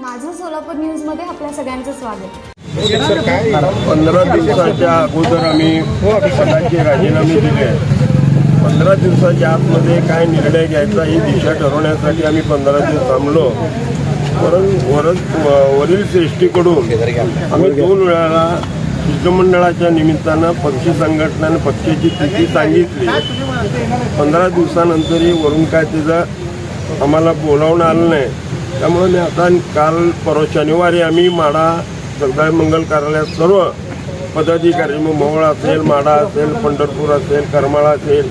माझं सोलापूर न्यूजमध्ये आपल्या सगळ्यांचं स्वागत. पंधरा दिवसाच्या अगोदर आम्ही सगळ्यांचे राजीनामे दिले. पंधरा दिवसाच्या आतमध्ये काय निर्णय घ्यायचा ही दिशा ठरवण्यासाठी आम्ही पंधरा दिवस थांबलो. परंतु वरच वरील श्रेष्ठीकडून आम्ही दोन वेळाला शिष्टमंडळाच्या निमित्तानं पक्षी संघटनानं पक्षाची स्थिती सांगितली. पंधरा दिवसानंतरही वरून काय त्याचं आम्हाला बोलावणं आलं नाही. त्यामुळे मी आता काल परवा शनिवारी आम्ही माडा जगदाय मंगल कार्यालयात सर्व पदाधिकारी मग मोहोळ असेल माडा असेल पंढरपूर असेल करमाळा असेल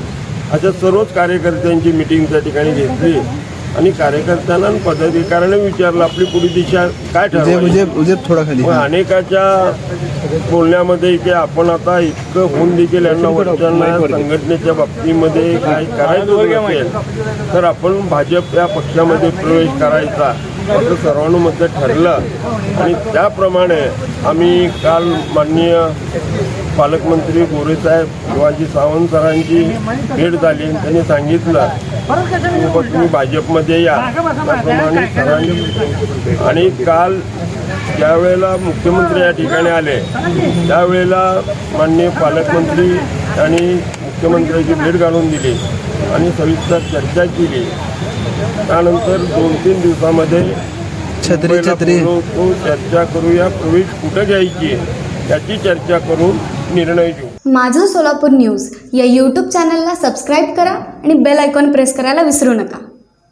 अशा सर्वच कार्यकर्त्यांची मिटिंग त्या ठिकाणी घेतली. आणि कार्यकर्त्यांना आणि पदाधिकाऱ्यांना विचारलं आपली पुढे दिशा काय ठरवायची? थोडा खाली. मग अनेकाच्या बोलण्यामध्ये की आपण आता इतकं होऊन देखील यांना वरच्यांना संघटनेच्या बाबतीमध्ये काय करायचं नसेल तर आपण भाजप या पक्षामध्ये प्रवेश करायचा. असं सर्वानुमत ठरलं आणि त्याप्रमाणे आम्ही काल माननीय पालकमंत्री गोरेसाहेब शिवाजी सावंत सरांची भेट झाली आणि त्यांनी सांगितलं की तुम्ही भाजपमध्ये या. त्याप्रमाणे सरांनी आणि काल ज्यावेळेला मुख्यमंत्री या ठिकाणी आले त्यावेळेला माननीय पालकमंत्री आणि मुख्यमंत्र्यांची भेट घालून दिली आणि सविस्तर चर्चा केली. त्यानंतर दोन तीन दिवसामध्ये छत्री छत्री. चर्चा करूया प्रवेश कुठं घ्यायची याची चर्चा करून निर्णय घेऊ. माझं सोलापूर न्यूज या यूट्यूब चॅनलला सबस्क्राईब करा आणि बेल आयकॉन प्रेस करायला विसरू नका.